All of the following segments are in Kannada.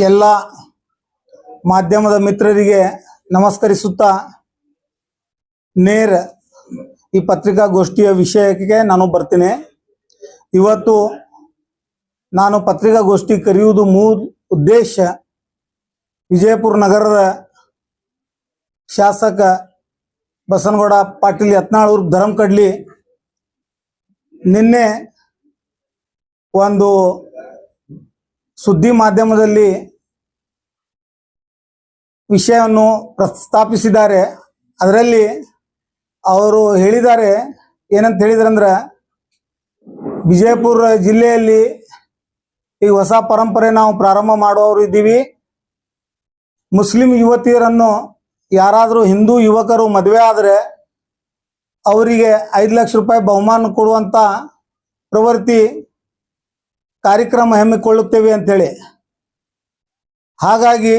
ಎಲ್ಲ ಮಾಧ್ಯಮದ ಮಿತ್ರರಿಗೆ ನಮಸ್ಕರಿಸುತ್ತಾ ನೇರ ಈ ಪತ್ರಿಕಾಗೋಷ್ಠಿಯ ವಿಷಯಕ್ಕೆ ನಾನು ಬರ್ತೀನಿ. ಇವತ್ತು ನಾನು ಪತ್ರಿಕಾಗೋಷ್ಠಿ ಕರೆಯುವುದು ಮೂಲ ಉದ್ದೇಶ ವಿಜಯಪುರ ನಗರದ ಶಾಸಕ ಬಸನಗೌಡ ಪಾಟೀಲ್ ಯತ್ನಾಳೂರು ಅವ್ರ ಧರ್ಮಕಡ್ಲಿ ನಿನ್ನೆ ಒಂದು ಸುದ್ದಿ ಮಾಧ್ಯಮದಲ್ಲಿ ವಿಷಯವನ್ನು ಪ್ರಸ್ತಾಪಿಸಿದ್ದಾರೆ. ಅದರಲ್ಲಿ ಅವರು ಹೇಳಿದ್ದಾರೆ. ಏನಂತ ಹೇಳಿದ್ರಂದ್ರೆ ವಿಜಯಪುರ ಜಿಲ್ಲೆಯಲ್ಲಿ ಈ ಹೊಸ ಪರಂಪರೆ ನಾವು ಪ್ರಾರಂಭ ಮಾಡುವವರು ಇದ್ದೀವಿ. ಮುಸ್ಲಿಂ ಯುವತಿಯರನ್ನು ಯಾರಾದರೂ ಹಿಂದೂ ಯುವಕರು ಮದುವೆ ಆದರೆ ಅವರಿಗೆ ಐದು ಲಕ್ಷ ರೂಪಾಯಿ ಬಹುಮಾನ ಕೊಡುವಂತ ಪ್ರವೃತ್ತಿ ಕಾರ್ಯಕ್ರಮ ಹಮ್ಮಿಕೊಳ್ಳುತ್ತೇವೆ ಅಂಥೇಳಿ ಹಾಗಾಗಿ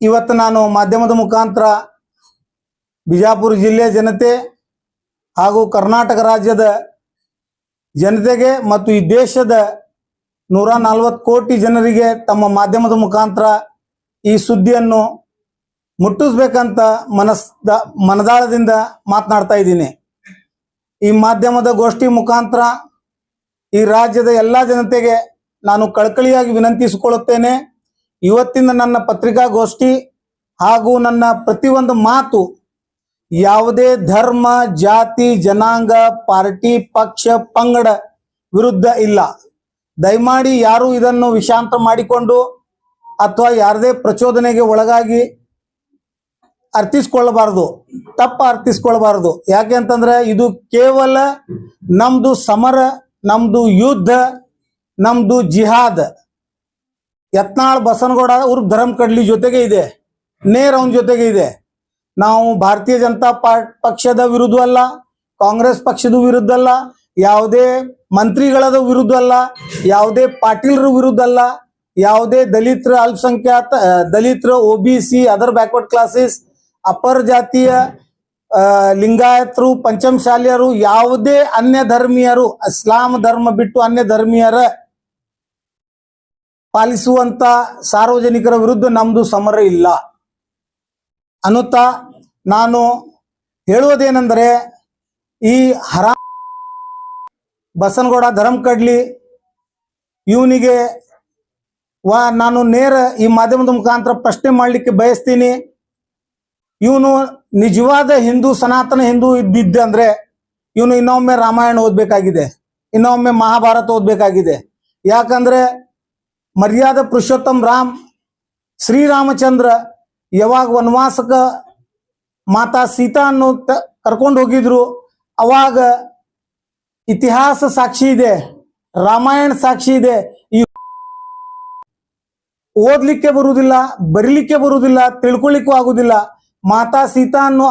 ಇವತ್ತು ನಾನು ಮಾಧ್ಯಮದ ಮುಖಾಂತರ ಬಿಜಾಪುರ ಜಿಲ್ಲೆಯ ಜನತೆ ಹಾಗೂ ಕರ್ನಾಟಕ ರಾಜ್ಯದ ಜನತೆಗೆ ಮತ್ತು ಈ ದೇಶದ ನೂರ ನಲವತ್ತು ಕೋಟಿ ಜನರಿಗೆ ತಮ್ಮ ಮಾಧ್ಯಮದ ಮುಖಾಂತರ ಈ ಸುದ್ದಿಯನ್ನು ಮುಟ್ಟಿಸ್ಬೇಕಂತ ಮನಸ್ದ, ಮನದಾಳದಿಂದ ಮಾತನಾಡ್ತಾ ಇದ್ದೀನಿ. ಈ ಮಾಧ್ಯಮದ ಗೋಷ್ಠಿ ಮುಖಾಂತರ ಈ ರಾಜ್ಯದ ಎಲ್ಲಾ ಜನತೆಗೆ ನಾನು ಕಳಕಳಿಯಾಗಿ ವಿನಂತಿಸಿಕೊಳ್ಳುತ್ತೇನೆ. ಇವತ್ತಿನ ನನ್ನ ಪತ್ರಿಕಾಗೋಷ್ಠಿ ಹಾಗೂ ನನ್ನ ಪ್ರತಿಯೊಂದು ಮಾತು ಯಾವುದೇ ಧರ್ಮ, ಜಾತಿ, ಜನಾಂಗ, ಪಾರ್ಟಿ, ಪಕ್ಷ, ಪಂಗಡ ವಿರುದ್ಧ ಇಲ್ಲ. ದಯಮಾಡಿ ಯಾರು ಇದನ್ನು ವಿಷಾಂತ ಮಾಡಿಕೊಂಡು ಅಥವಾ ಯಾರದೇ ಪ್ರಚೋದನೆಗೆ ಒಳಗಾಗಿ ಅರ್ಥಿಸ್ಕೊಳ್ಬಾರ್ದು ತಪ್ಪ ಅರ್ಥಿಸ್ಕೊಳ್ಬಾರ್ದು ಯಾಕೆ ಅಂತಂದ್ರೆ ಇದು ಕೇವಲ ನಮ್ದು ಸಮರ ನಮ್ದು ಯುದ್ಧ, ನಮ್ದು ಜಿಹಾದ್. ಯತ್ನಾಳ್ ಬಸನಗೌಡ ಅವ್ರ ಧರ್ಮ ಕಡ್ಲಿ ಜೊತೆಗೆ ಇದೆ, ನೇರ್ ಅವನ ಜೊತೆಗೆ ಇದೆ. ನಾವು ಭಾರತೀಯ ಜನತಾ ಪಕ್ಷದ ವಿರುದ್ಧ ಅಲ್ಲ, ಕಾಂಗ್ರೆಸ್ ಪಕ್ಷದ ವಿರುದ್ಧ ಅಲ್ಲ, ಯಾವುದೇ ಮಂತ್ರಿಗಳದ ವಿರುದ್ಧ ಅಲ್ಲ, ಯಾವುದೇ ಪಾಟೀಲ್ರ ವಿರುದ್ಧ ಅಲ್ಲ, ಯಾವುದೇ ದಲಿತರ ಅಲ್ಪಸಂಖ್ಯಾತ, ದಲಿತರ O B C, other backward classes, ಅಪರ ಜಾತಿಯ ಲಿಂಗಾಯತರು, ಪಂಚಮಶಾಲಿಯರು, ಯಾವುದೇ ಅನ್ಯ ಧರ್ಮೀಯರು, ಇಸ್ಲಾಂ ಧರ್ಮ ಬಿಟ್ಟು ಅನ್ಯ ಧರ್ಮೀಯರ ಪಾಲಿಸುವಂತ ಸಾರ್ವಜನಿಕರ ವಿರುದ್ಧ ನಮ್ದು ಸಮರ ಇಲ್ಲ. ಅನ್ನುತ್ತಾ ನಾನು ಹೇಳುವುದೇನೆಂದರೆ, ಈ ಹರಾ ಬಸನಗೌಡ ಧರ್ಮ ಕಡ್ಲಿ ಇವನಿಗೆ ವಾ, ನಾನು ನೇರ ಈ ಮಾಧ್ಯಮದ ಮುಖಾಂತರ ಪ್ರಶ್ನೆ ಮಾಡಲಿಕ್ಕೆ ಬಯಸ್ತೀನಿ. ಇವನು ನಿಜವಾದ ಹಿಂದೂ, ಸನಾತನ ಹಿಂದೂ ಇದ್ದಿದ್ದೆ ಅಂದ್ರೆ ಇವನು ಇನ್ನೊಮ್ಮೆ ರಾಮಾಯಣ ಓದ್ಬೇಕಾಗಿದೆ, ಇನ್ನೊಮ್ಮೆ ಮಹಾಭಾರತ ಓದ್ಬೇಕಾಗಿದೆ. ಯಾಕಂದ್ರೆ ಮರ್ಯಾದ ಪುರುಷೋತ್ತಮ್ ರಾಮ್, ಶ್ರೀರಾಮಚಂದ್ರ ಯಾವಾಗ ವನವಾಸಕ ಮಾತಾ ಸೀತಾ ಅನ್ನು ಕರ್ಕೊಂಡು ಹೋಗಿದ್ರು, ಅವಾಗ ಇತಿಹಾಸ ಸಾಕ್ಷಿ ಇದೆ, ರಾಮಾಯಣ ಸಾಕ್ಷಿ ಇದೆ. ಈ ಓದ್ಲಿಕ್ಕೆ ಬರುವುದಿಲ್ಲ, ಬರಿಲಿಕ್ಕೆ ಬರುವುದಿಲ್ಲ ತಿಳ್ಕೊಳ್ಳಿಕ್ಕೂ ಆಗುದಿಲ್ಲ ಮಾತಾ ಸೀತಾನ್ನು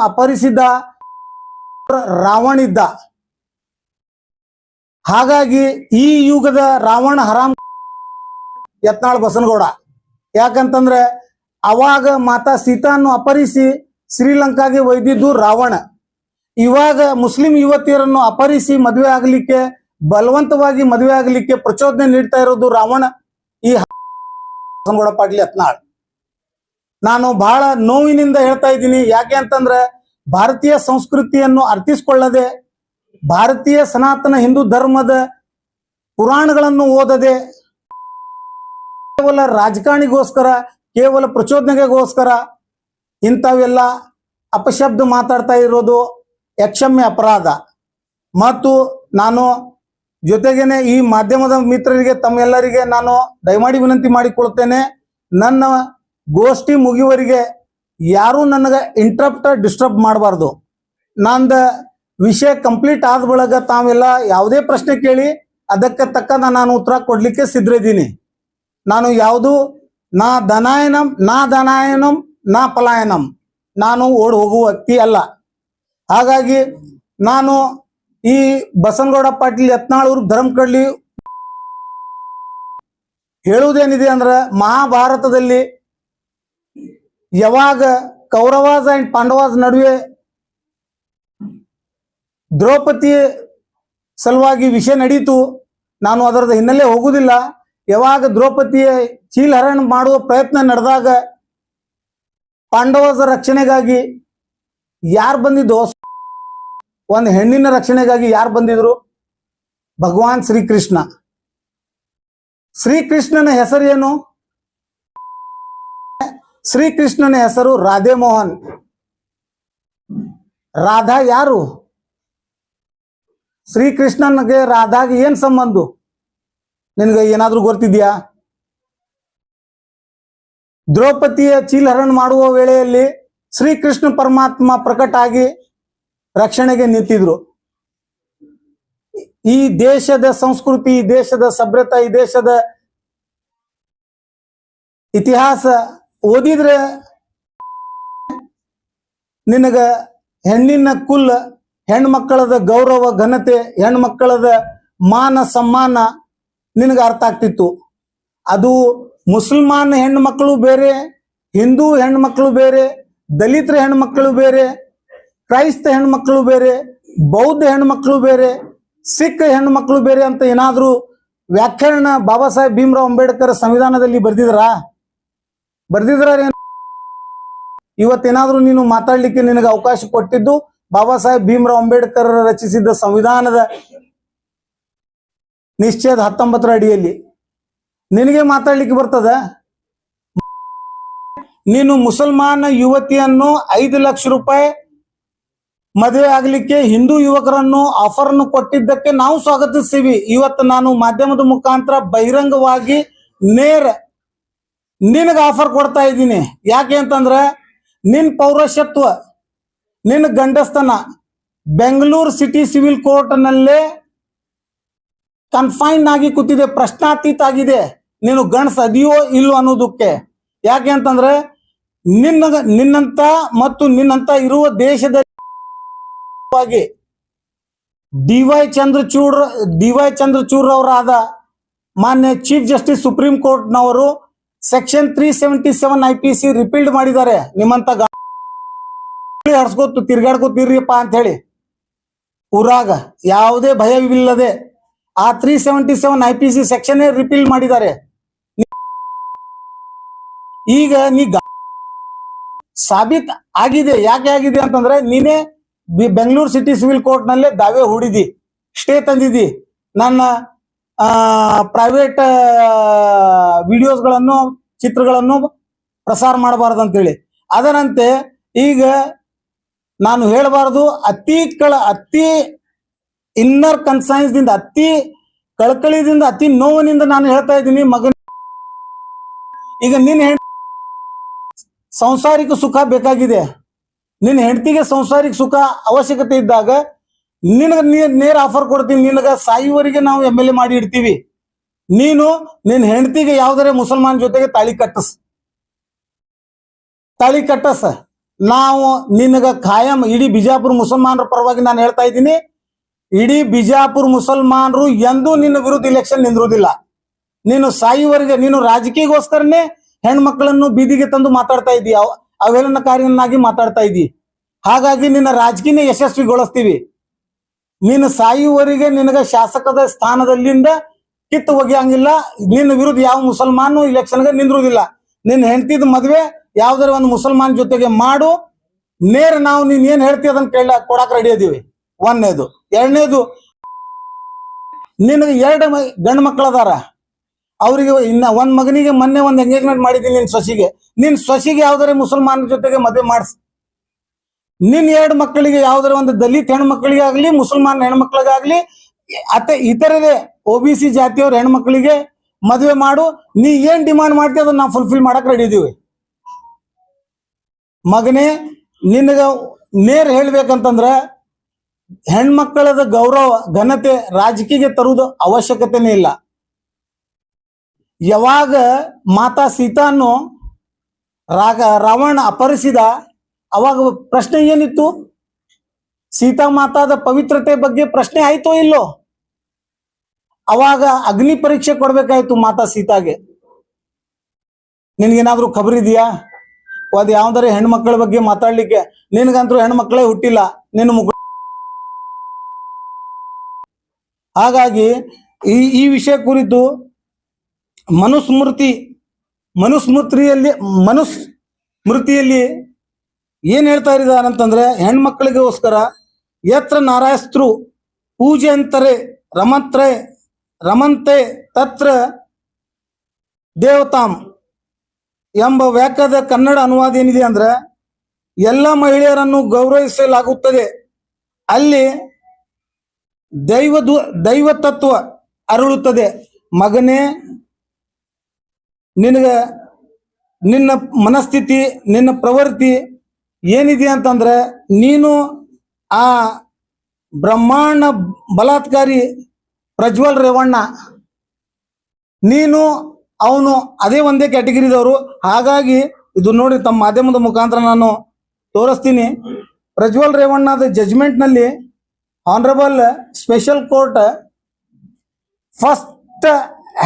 ರಾವಣ ಇದ್ದ ಹಾಗಾಗಿ ಈ ಯುಗದ ರಾವಣ ಹರಾಮ್ ಯತ್ನಾಳ್ ಬಸನಗೌಡ. ಯಾಕಂತಂದ್ರೆ ಅವಾಗ ಮಾತಾ ಸೀತಾನ್ನು ಅಪಹರಿಸಿ ಶ್ರೀಲಂಕಾಗೆ ಒಯ್ದಿದ್ದು ರಾವಣ. ಇವಾಗ ಮುಸ್ಲಿಂ ಯುವತಿಯರನ್ನು ಅಪಹರಿಸಿ ಮದುವೆ ಆಗಲಿಕ್ಕೆ, ಬಲವಂತವಾಗಿ ಮದುವೆ ಆಗಲಿಕ್ಕೆ ಪ್ರಚೋದನೆ ನೀಡ್ತಾ ಇರೋದು ರಾವಣ ಈ ಬಸನಗೌಡ ಪಾಟೀಲ್ ಯತ್ನಾಳ್. ನಾನು ಬಹಳ ನೋವಿನಿಂದ ಹೇಳ್ತಾ ಇದ್ದೀನಿ. ಯಾಕೆ ಅಂತಂದ್ರೆ ಭಾರತೀಯ ಸಂಸ್ಕೃತಿಯನ್ನು ಅರ್ಥಿಸ್ಕೊಳ್ಳದೆ, ಭಾರತೀಯ ಸನಾತನ ಹಿಂದೂ ಧರ್ಮದ ಪುರಾಣಗಳನ್ನು ಓದದೆ, ಕೇವಲ ರಾಜಕಾರಣಿಗೋಸ್ಕರ, ಕೇವಲ ಪ್ರಚೋದನೆಗೋಸ್ಕರ ಇಂಥವೆಲ್ಲ ಅಪಶಬ್ದ ಮಾತಾಡ್ತಾ ಇರೋದು ಯಕ್ಷಮ್ಯ ಅಪರಾಧ. ಮತ್ತು ನಾನು ಜೊತೆಗೇನೆ ಈ ಮಾಧ್ಯಮದ ಮಿತ್ರರಿಗೆ, ತಮ್ಮೆಲ್ಲರಿಗೆ ನಾನು ದಯಮಾಡಿ ವಿನಂತಿ ಮಾಡಿಕೊಳ್ತೇನೆ ನನ್ನ ಗೋಷ್ಠಿ ಮುಗಿಯುವರಿಗೆ ಯಾರೂ ನನಗೆ ಇಂಟ್ರಪ್ಟ್ ಡಿಸ್ಟರ್ಬ್ ಮಾಡಬಾರ್ದು. ನಂದ ವಿಷಯ ಕಂಪ್ಲೀಟ್ ಆದ ಬಳಿಕ ತಾವೆಲ್ಲ ಯಾವುದೇ ಪ್ರಶ್ನೆ ಕೇಳಿ ಅದಕ್ಕೆ ತಕ್ಕಂತ ನಾನು ಉತ್ತರ ಕೊಡ್ಲಿಕ್ಕೆ ಸಿದ್ಧಿದ್ದೀನಿ ನಾನು ಯಾವುದು? ನಾ ಧನಾಯನಂ ನಾ ಧನಾಯನಂ, ನಾ ಪಲಾಯನಂ. ನಾನು ಓಡ್ ಹೋಗುವ ವ್ಯಕ್ತಿ ಅಲ್ಲ. ಹಾಗಾಗಿ ನಾನು ಈ ಬಸನಗೌಡ ಪಾಟೀಲ್ ಯತ್ನಾಳ್ ಅವ್ರ ಧರ್ಮ ಕಡ್ಲಿ ಹೇಳುವುದೇನಿದೆ ಅಂದ್ರೆ ಮಹಾಭಾರತದಲ್ಲಿ ಯಾವಾಗ ಕೌರವಾಸ್ ಅಂಡ್ ಪಾಂಡವಾಸ್ ನಡುವೆ ದ್ರೌಪದಿ ಸಲುವಾಗಿ ವಿಷಯ ನಡೀತು, ನಾನು ಅದರದ ಹಿನ್ನೆಲೆ ಹೋಗುವುದಿಲ್ಲ. ಯಾವಾಗ ದ್ರೌಪದಿಯ ಚೀಲಹರಣ ಮಾಡುವ ಪ್ರಯತ್ನ ನಡೆದಾಗ ಪಾಂಡವರ ರಕ್ಷಣೆಗಾಗಿ ಯಾರು ಬಂದಿದ್ದು? ಒಂದು ಹೆಣ್ಣಿನ ರಕ್ಷಣೆಗಾಗಿ ಯಾರು ಬಂದಿದ್ರು? ಭಗವಾನ್ ಶ್ರೀಕೃಷ್ಣ. ಶ್ರೀಕೃಷ್ಣನ ಹೆಸರೇನು? ಶ್ರೀಕೃಷ್ಣನ ಹೆಸರು ರಾಧೆ ಮೋಹನ್ ರಾಧಾ ಯಾರು? ಶ್ರೀಕೃಷ್ಣನ್ಗೆ ರಾಧಾಗೆ ಏನ್ ಸಂಬಂಧ? ನಿನಗೆ ಏನಾದ್ರೂ ಗೊತ್ತಿದ್ಯಾ? ದ್ರೌಪದಿಯ ಚೀಲಹರಣ ಮಾಡುವ ವೇಳೆಯಲ್ಲಿ ಶ್ರೀಕೃಷ್ಣ ಪರಮಾತ್ಮ ಪ್ರಕಟ ಆಗಿ ರಕ್ಷಣೆಗೆ ನಿಂತಿದ್ರು. ಈ ದೇಶದ ಸಂಸ್ಕೃತಿ, ಈ ದೇಶದ ಸಭ್ಯತೆ, ಈ ದೇಶದ ಇತಿಹಾಸ ಓದಿದ್ರೆ ನಿನಗ ಹೆಣ್ಣಿನ ಕುಲ್, ಹೆಣ್ಮಕ್ಕಳದ ಗೌರವ, ಘನತೆ, ಹೆಣ್ಮಕ್ಕಳದ ಮಾನ, ಸಮ್ಮಾನ ನಿನಗೆ ಅರ್ಥ ಆಗ್ತಿತ್ತು. ಅದು ಮುಸಲ್ಮಾನ್ ಹೆಣ್ಮಕ್ಳು ಬೇರೆ, ಹಿಂದೂ ಹೆಣ್ಮಕ್ಳು ಬೇರೆ, ದಲಿತರ ಹೆಣ್ಮಕ್ಳು ಬೇರೆ, ಕ್ರೈಸ್ತ ಹೆಣ್ಮಕ್ಳು ಬೇರೆ, ಬೌದ್ಧ ಹೆಣ್ಮಕ್ಳು ಬೇರೆ, ಸಿಖ್ ಹೆಣ್ಮಕ್ಳು ಬೇರೆ ಅಂತ ಏನಾದರೂ ವ್ಯಾಖ್ಯಾನ ಬಾಬಾ ಸಾಹೇಬ್ ಭೀಮ್ರಾವ್ ಅಂಬೇಡ್ಕರ್ ಸಂವಿಧಾನದಲ್ಲಿ ಬರ್ದಿದ್ರಾ? ಬರ್ದಿದ್ರ ಇವತ್ತೇನಾದ್ರೂ ನೀನು ಮಾತಾಡ್ಲಿಕ್ಕೆ ನಿನಗೆ ಅವಕಾಶ ಕೊಟ್ಟಿದ್ದು ಬಾಬಾ ಸಾಹೇಬ್ ಭೀಮ್ರಾವ್ ಅಂಬೇಡ್ಕರ್ ರಚಿಸಿದ್ದ ಸಂವಿಧಾನದ ನಿಶ್ಚಯದ ಹತ್ತೊಂಬತ್ತರ ಅಡಿಯಲ್ಲಿ. ನಿನಗೆ ಮಾತಾಡ್ಲಿಕ್ಕೆ ಬರ್ತದ? ನೀನು ಮುಸಲ್ಮಾನ ಯುವತಿಯನ್ನು ಐದು ಲಕ್ಷ ರೂಪಾಯಿ ಮದುವೆ ಆಗ್ಲಿಕ್ಕೆ ಹಿಂದೂ ಯುವಕರನ್ನು ಆಫರ್ ಅನ್ನು ಕೊಟ್ಟಿದ್ದಕ್ಕೆ ನಾವು ಸ್ವಾಗತಿಸ್ತೀವಿ. ಇವತ್ತು ನಾನು ಮಾಧ್ಯಮದ ಮುಖಾಂತರ ಬಹಿರಂಗವಾಗಿ ನೇರ ನಿನಗೆ ಆಫರ್ ಕೊಡ್ತಾ ಇದ್ದೀನಿ. ಯಾಕೆ ಅಂತಂದ್ರೆ ನಿನ್ ಪೌರಷತ್ವ ನಿನ್ನ ಗಂಡಸ್ತನ ಬೆಂಗಳೂರು ಸಿಟಿ ಸಿವಿಲ್ ಕೋರ್ಟ್ನಲ್ಲೇ ಕನ್ಫೈನ್ ಆಗಿ ಕೂತಿದೆ, ಪ್ರಶ್ನಾತೀತ ಆಗಿದೆ. ನೀನು ಗಂಡಸ ಅದಿಯೋ ಇಲ್ಲೋ ಅನ್ನೋದಕ್ಕೆ. ಯಾಕೆ ಅಂತಂದ್ರೆ ನಿನ್ನ, ನಿನ್ನಂತ ಮತ್ತು ನಿನ್ನಂತ ಇರುವ ದೇಶದಲ್ಲಿ D Y Chandrachud D Y Chandrachud ಅವರಾದ ಮಾನ್ಯ chief justice supreme ಕೋರ್ಟ್ನವರು section three seventy seven I P C repealed ಮಾಡಿದ್ದಾರೆ. ನಿಮ್ಮಂತ ಹರ್ಸ್ಕೊತು ತಿರ್ಗಾಡ್ಕೋತೀರಿಪ್ಪ ಅಂತ ಹೇಳಿ ಊರಾಗ ಯಾವುದೇ ಭಯವಿಲ್ಲದೆ ಆ three seventy seven I P C section repeal ಮಾಡಿದ್ದಾರೆ. ಈಗ ನೀ ಸಾಬೀತ್ ಆಗಿದೆ. ಯಾಕೆ ಆಗಿದೆ ಅಂತಂದ್ರೆ ನೀನೇ ಬೆಂಗಳೂರು ಸಿಟಿ ಸಿವಿಲ್ ಕೋರ್ಟ್ ನಲ್ಲೇ ದಾವೆ ಹೂಡಿದಿ, ಸ್ಟೇ ತಂದಿದಿ. ನನ್ನ ಪ್ರೈವೇಟ್ ವಿಡಿಯೋಸ್ಗಳನ್ನು ಚಿತ್ರಗಳನ್ನು ಪ್ರಸಾರ ಮಾಡಬಾರದು ಅಂತೇಳಿ ಅದರಂತೆ ಈಗ ನಾನು ಹೇಳಬಾರದು ಅತಿ ಕಳ, ಅತಿ ಇನ್ನರ್ ಕನ್ಸೈನ್ಸ್ದಿಂದ ಅತಿ ಕಳಕಳಿದಿಂದ, ಅತಿ ನೋವಿನಿಂದ ನಾನು ಹೇಳ್ತಾ ಇದ್ದೀನಿ ಮಗನ ಈಗ ನಿನ್ನ ಹೆಣ್, ಸಂಸಾರಿಕ ಸುಖ ಬೇಕಾಗಿದೆ. ನಿನ್ನ ಹೆಂಡತಿಗೆ ಸಂಸಾರಿಕ ಸುಖ ಅವಶ್ಯಕತೆ ಇದ್ದಾಗ ನಿನಗ ನೇರ ಆಫರ್ ಕೊಡ್ತೀನಿ, ನಿನಗ ಸಾಯುವರಿಗೆ ನಾವು ಎಂ ಎಲ್ ಎ ಮಾಡಿ ಇಡ್ತೀವಿ. ನೀನು ನಿನ್ನ ಹೆಂಡತಿಗೆ ಯಾವ್ದಾರೆ ಮುಸಲ್ಮಾನ್ ಜೊತೆಗೆ ತಾಳಿ ಕಟ್ಟಸ್. ತಾಳಿ ಕಟ್ಟಸ್. ನಾವು ನಿನಗ ಖಾಯಂ, ಇಡೀ ಬಿಜಾಪುರ ಮುಸಲ್ಮಾನರ ಪರವಾಗಿ ನಾನು ಹೇಳ್ತಾ ಇದ್ದೀನಿ, ಇಡೀ ಬಿಜಾಪುರ ಮುಸಲ್ಮಾನರು ಎಂದೂ ನಿನ್ನ ವಿರುದ್ಧ ಇಲೆಕ್ಷನ್ ನಿಂದಿರುವುದಿಲ್ಲ ನೀನು ಸಾಯುವವರೆಗೆ ನೀನು ರಾಜಕೀಯಗೋಸ್ಕರನೇ ಹೆಣ್ಮಕ್ಳನ್ನು ಬೀದಿಗೆ ತಂದು ಮಾತಾಡ್ತಾ ಇದೀಯ, ಅವ- ಅವೇಳನಕಾರಿಯನ್ನಾಗಿ ಮಾತಾಡ್ತಾ ಇದ್ದಿ ಹಾಗಾಗಿ ನಿನ್ನ ರಾಜಕೀಯ ಯಶಸ್ವಿಗೊಳಿಸ್ತೀವಿ. ನೀನು ಸಾಯುವವರೆಗೆ ನಿನಗ ಶಾಸಕದ ಸ್ಥಾನದಲ್ಲಿಂದ ಕಿತ್ತು ಒಗೆಯಂಗಿಲ್ಲ. ನಿನ್ನ ವಿರುದ್ಧ ಯಾವ ಮುಸಲ್ಮಾನು ಇಲೆಕ್ಷನ್ಗೆ ನಿಂದಿರುವುದಿಲ್ಲ. ನಿನ್ನ ಹೆಂಡತಿದ ಮದ್ವೆ ಯಾವ್ದಾರ ಒಂದು ಮುಸಲ್ಮಾನ್ ಜೊತೆಗೆ ಮಾಡು. ನೇರ ನಾವು ನೀನ್ ಏನ್ ಹೇಳ್ತಿ ಅದನ್ನ ಕೇಳ ಕೊಡಾಕ್ ರೆಡಿ ಅದೀವಿ ಒಂದನೇದು. ಎರಡನೇದು, ನಿನಗೆ ಎರಡು ಗಂಡ ಗಂಡು ಮಕ್ಕಳದಾರ ಅವರಿಗೆ ಇನ್ನ ಒಂದ್ ಮಗನಿಗೆ ಮೊನ್ನೆ ಒಂದ್ ಎಂಗೇಜ್ಮೆಂಟ್ ಮಾಡಿದ್ದೀನಿ ನಿನ್ ಸೊಸಿಗೆ. ನಿನ್ ಸೊಸಿಗೆ ಯಾವ್ದಾರ ಮುಸಲ್ಮಾನ ಜೊತೆಗೆ ಮದುವೆ ಮಾಡಿಸ್ ನಿನ್ ಎರಡು ಮಕ್ಕಳಿಗೆ ಯಾವ್ದಾರ ಒಂದು ದಲಿತ ಹೆಣ್ಮಕ್ಳಿಗೆ ಆಗ್ಲಿ ಮುಸಲ್ಮಾನ್ ಹೆಣ್ಮಕ್ಳಿಗಾಗ್ಲಿ, ಅತ್ತೆ ಇತರದೇ ಒ ಬಿ ಸಿ ಜಾತಿಯವ್ರ ಹೆಣ್ಮಕ್ಳಿಗೆ ಮದುವೆ ಮಾಡು. ನೀ ಏನ್ ಡಿಮಾಂಡ್ ಮಾಡ್ತೀವಿ ಅದನ್ನ ನಾವು ಫುಲ್ಫಿಲ್ ಮಾಡಕ್ ರೆಡಿ ಇದೀವಿ. ಮಗನೇ, ನಿನಗ ನೇರ್ ಹೇಳ್ಬೇಕಂತಂದ್ರ ಹೆಣ್ಮಕ್ಕಳದ ಗೌರವ, ಘನತೆ ರಾಜಕೀಯಕ್ಕೆ ತರುವುದು ಅವಶ್ಯಕತೆನೇ ಇಲ್ಲ. ಯಾವಾಗ ಮಾತಾ ಸೀತಾನು ರಾಗ, ರಾವಣ ಅಪಹರಿಸಿದ ಅವಾಗ ಪ್ರಶ್ನೆ ಏನಿತ್ತು? ಸೀತಾ ಮಾತಾದ ಪವಿತ್ರತೆ ಬಗ್ಗೆ ಪ್ರಶ್ನೆ ಆಯ್ತೋ ಇಲ್ಲೋ? ಅವಾಗ ಅಗ್ನಿ ಪರೀಕ್ಷೆ ಕೊಡ್ಬೇಕಾಯ್ತು ಮಾತಾ ಸೀತಾಗೆ. ನಿನ್ಗೇನಾದ್ರೂ ಖಬರ್ ಇದೆಯಾ ಅದ್ ಯಾವ್ದಾರ ಹೆಣ್ಮಕ್ಳ ಬಗ್ಗೆ ಮಾತಾಡ್ಲಿಕ್ಕೆ. ನಿನಗಂತೂ ಹೆಣ್ಮಕ್ಳೇ ಹುಟ್ಟಿಲ್ಲ. ನಿನ್ನ ಮುಗ ಹಾಗಾಗಿ ಈ ಈ ವಿಷಯ ಕುರಿತು ಮನುಸ್ಮೃತಿ ಮನುಸ್ಮೃತಿಯಲ್ಲಿ ಮನುಸ್ಮೃತಿಯಲ್ಲಿ ಏನ್ ಹೇಳ್ತಾ ಇದ್ದಾರಂತಂದ್ರೆ ಹೆಣ್ಮಕ್ಳಿಗೋಸ್ಕರ ಯತ್ರ ನಾರಾಯಸ್ತ್ರು ಪೂಜೆ ಅಂತಾರೆ, ರಮಂತ್ರೆ, ರಮಂತೆ ತತ್ರ ದೇವತಾಂ ಎಂಬ ವ್ಯಾಖ್ಯಾದ ಕನ್ನಡ ಅನುವಾದ ಏನಿದೆ ಅಂದ್ರೆ, ಎಲ್ಲ ಮಹಿಳೆಯರನ್ನು ಗೌರವಿಸಲಾಗುತ್ತದೆ. ಅಲ್ಲಿ ದೈವ ದೈವ ತತ್ವ ಅರಳುತ್ತದೆ. ಮಗನೇ, ನಿನಗ, ನಿನ್ನ ಮನಸ್ಥಿತಿ, ನಿನ್ನ ಪ್ರವೃತ್ತಿ ಏನಿದೆ ಅಂತಂದ್ರೆ ನೀನು ಆ ಬ್ರಹ್ಮಾಂಡ ಬಲಾತ್ಕಾರಿ ಪ್ರಜ್ವಲ್ ರೇವಣ್ಣ, ನೀನು ಅವನು ಅದೇ ಒಂದೇ ಕ್ಯಾಟಗರಿದವರು. ಹಾಗಾಗಿ ಇದು ನೋಡಿ ತಮ್ಮ ಮಾಧ್ಯಮದ ಮುಖಾಂತರ ನಾನು ತೋರಿಸ್ತೀನಿ. ಪ್ರಜ್ವಲ್ ರೇವಣ್ಣದ ಜಜ್ಮೆಂಟ್ನಲ್ಲಿ ಆನರಬಲ್ ಸ್ಪೆಷಲ್ ಕೋರ್ಟ್ ಫಸ್ಟ್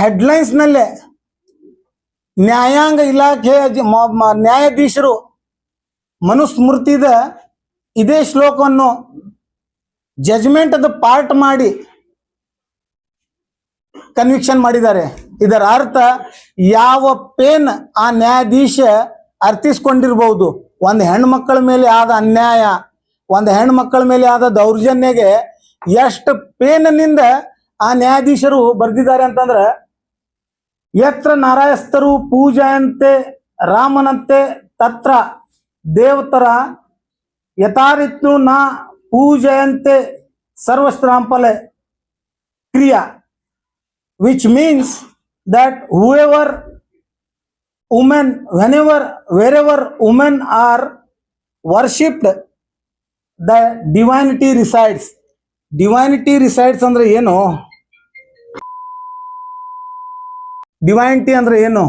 ಹೆಡ್ಲೈನ್ಸ್ನಲ್ಲೇ ನ್ಯಾಯಾಂಗ ಇಲಾಖೆಯ ನ್ಯಾಯಾಧೀಶರು ಮನುಸ್ಮೃತಿದ ಇದೇ ಶ್ಲೋಕವನ್ನು ಜಜ್ಮೆಂಟ್ ಅದು ಪಾರ್ಟ್ ಮಾಡಿ ಕನ್ವಿಕ್ಷನ್ ಮಾಡಿದ್ದಾರೆ. ಇದರ ಅರ್ಥ ಯಾವ ಪೇನ್ ಆ ನ್ಯಾಯಾಧೀಶ ಅರ್ಥಿಸ್ಕೊಂಡಿರ್ಬಹುದು ಒಂದು ಹೆಣ್ಮಕ್ಕಳ ಮೇಲೆ ಆದ ಅನ್ಯಾಯ, ಒಂದು ಹೆಣ್ಮಕ್ಕಳ ಮೇಲೆ ಆದ ದೌರ್ಜನ್ಯಗೆ ಎಷ್ಟು ಪೇನ್ನಿಂದ ಆ ನ್ಯಾಯಾಧೀಶರು ಬರ್ದಿದ್ದಾರೆ ಅಂತಂದ್ರೆ ಎತ್ರ ನಾರಾಯಸ್ತರು ಪೂಜಾಯಂತೆ ರಾಮನಂತೆ ತತ್ರ ದೇವತರ ಯಥಾರಿತ್ನು ನಾ ಪೂಜಯಂತೆ ಸರ್ವಸ್ತ್ರಾಂಪಲೆ ಕ್ರಿಯಾ which means that whoever women whenever wherever women are worshipped the divinity resides divinity resides ಅಂದರೆ ಏನು? ಡಿವೈನಿಟಿ ಅಂದರೆ ಏನು?